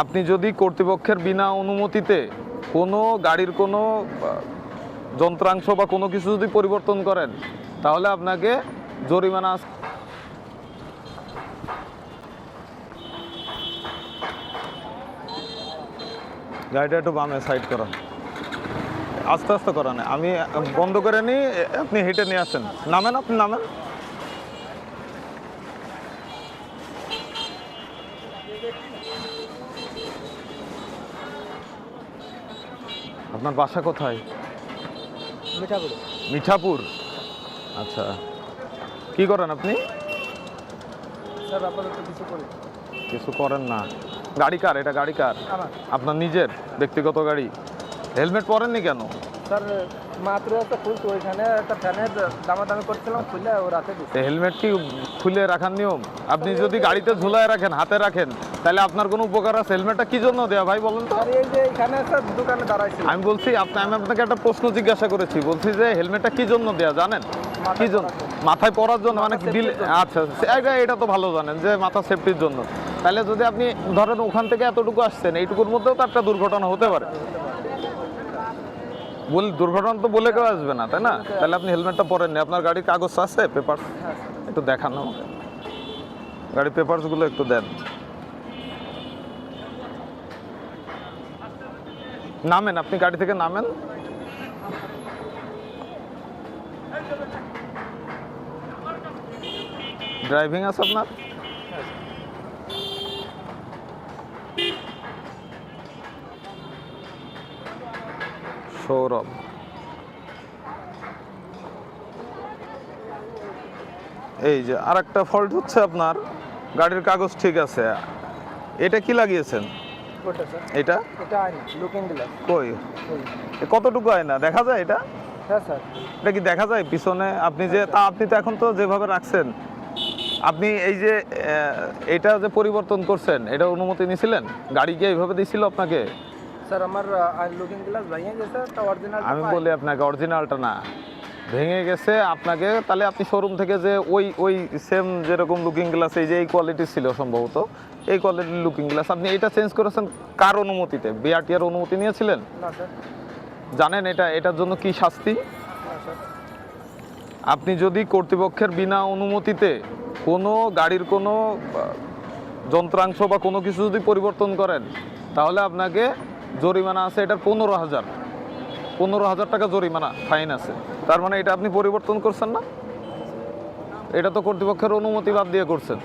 আপনি যদি কর্তৃপক্ষের বিনা অনুমতিতে কোনো গাড়ির কোনো যন্ত্রাংশ বা কোনো কিছু যদি পরিবর্তন করেন, তাহলে আপনাকে জরিমানা গাড়িটা একটু বামে সাইড করান। আস্তে আস্তে করান। আমি বন্ধ করে নিই, আপনি হেঁটে নিয়ে আসেন। নামেন আপনি, নামেন। আপনার বাসা কোথায়? মিঠাপুর। মিঠাপুর? আচ্ছা। কি করেন আপনি? স্যার আপাতত কিছু করি। কিছু করেন না। গাড়ি কার? এটা গাড়ি কার? আপনার নিজের ব্যক্তিগত গাড়ি? হেলমেট পরেননি কেন? স্যার মাত্র একটা খুলতো ওইখানে একটা ফ্যানের দামাদামি করছিলাম খুলে ও রাতে হেলমেট কি খুলে রাখার নিয়ম? আপনি যদি গাড়িতে ঝুলায় রাখেন হাতে রাখেন তাহলে আপনার কোনো উপকার আছে? হেলমেটটা কি জন্য দেয়া ভাই বলেন তো। এই যে এখানে স্যার দোকানে দাঁড়াইছি। আমি বলছি আপনি আমি আপনাকে একটা প্রশ্ন জিজ্ঞাসা করেছি। বলছি যে হেলমেটটা কি জন্য দেয়া জানেন? কি জন্য? মাথায় পরার জন্য মানে মাথা দিলে আচ্ছা এটা এটা তো ভালো জানেন যে মাথা সেফটির জন্য। তাহলে যদি আপনি ধরেন ওখান থেকে এতটুকু আসছেন এইটুকুর মধ্যেও তো একটা দুর্ঘটনা হতে পারে। বল দুর্ঘটনা তো বলে কেউ আসবে না তাই না? তাহলে আপনি হেলমেটটা পরেননি। আপনার গাড়ির কাগজ আছে পেপার একটু দেখান আমাকে। গাড়ির পেপারসগুলো একটু দেন। নামেন, আপনি গাড়ি থেকে নামেন। ড্রাইভিং আছে আপনার? সৌরভ। এই যে আর একটা ফল্ট হচ্ছে আপনার, গাড়ির কাগজ ঠিক আছে। এটা কি লাগিয়েছেন? এটা? এটা আইন লুকিং গ্লাস কই? এ কতটুকু হয় না দেখা যায় এটা? হ্যাঁ স্যার এটা কি দেখা যায় পিছনে? আপনি যে তা আপনি তো এখন তো যেভাবে রাখছেন আপনি এই যে এটা যে পরিবর্তন করছেন এটা অনুমতি নিয়েছিলেন গাড়ি কি এইভাবে দিয়েছিল আপনাকে? স্যার আমার লুকিং গ্লাস ভেঙে গেছে তা অরিজিনাল আমি বলি আপনাকে অরিজিনালটা না। ভেঙে গেছে আপনাকে তাহলে আপনি শোরুম থেকে যে ওই ওই সেম যেরকম লুকিং গ্লাস এই যে এই কোয়ালিটি ছিল সম্ভবত এই কোয়ালিটির লুকিং গ্লাস আপনি এটা চেঞ্জ করেছেন কার অনুমতিতে? বিআরটিআর অনুমতি নিয়েছিলেন? জানেন এটা এটার জন্য কি শাস্তি? আপনি যদি কর্তৃপক্ষের বিনা অনুমতিতে কোনো গাড়ির কোনো যন্ত্রাংশ বা কোনো কিছু যদি পরিবর্তন করেন তাহলে আপনাকে জরিমানা আছে এটার পনেরো হাজার। পনেরো হাজার টাকা জরিমানা ফাইন আছে। তার মানে এটা আপনি পরিবর্তন করছেন না? এটা তো কর্তৃপক্ষের অনুমতি বাদ দিয়ে করছেন।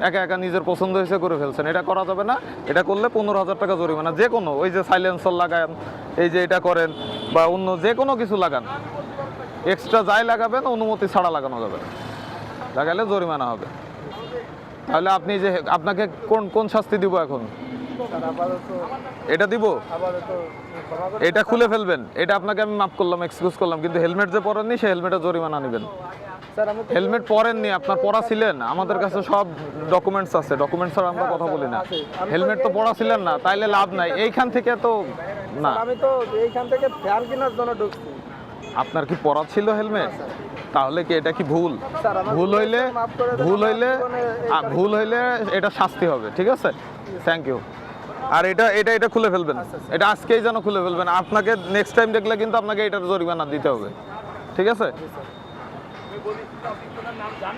একা একা নিজের পছন্দ হয়েছে করে ফেলছেন। এটা করা যাবে না। এটা করলে পনেরো হাজার টাকা জরিমানা। যে কোনো, ওই যে সাইলেন্সার লাগান, এই যে এটা করেন, বা অন্য যে কোনো কিছু লাগান। এক্সট্রা যাই লাগাবেন, অনুমতি ছাড়া লাগানো যাবে। লাগালে জরিমানা হবে। তাহলে আপনি যে, আপনাকে কোন কোন শাস্তি দিব এখন? এটা দিব? এটা খুলে ফেলবেন। এটা আপনাকে আমি মাফ করলাম এক্সকিউজ করলাম কিন্তু হেলমেট যে পরেননি সে হেলমেটের জরিমানা নেবেন। হেলমেট পরেননি আপনার পরা ছিলেন। আমাদের কাছে সব ডকুমেন্টস আছে। ডকুমেন্টস ছাড়া আমরা কথা বলি না। হেলমেট তো পরা ছিলেন না তাইলে লাভ নাই। এইখান থেকে তো না। আমি তো এইখান থেকে ফ্যান কেনার জন্য ঢুকছি। আপনার কি পরা ছিল হেলমেট? তাহলে কি এটা কি ভুল? ভুল হইলে ভুল হইলে ভুল হইলে এটা শাস্তি হবে ঠিক আছে? থ্যাংক ইউ আর এটা এটা এটা খুলে ফেলবেন। এটা আজকেই যেন খুলে ফেলবেন। আপনাকে নেক্সট টাইম দেখলে কিন্তু আপনাকে এটার জরিমানা দিতে হবে। ঠিক আছে?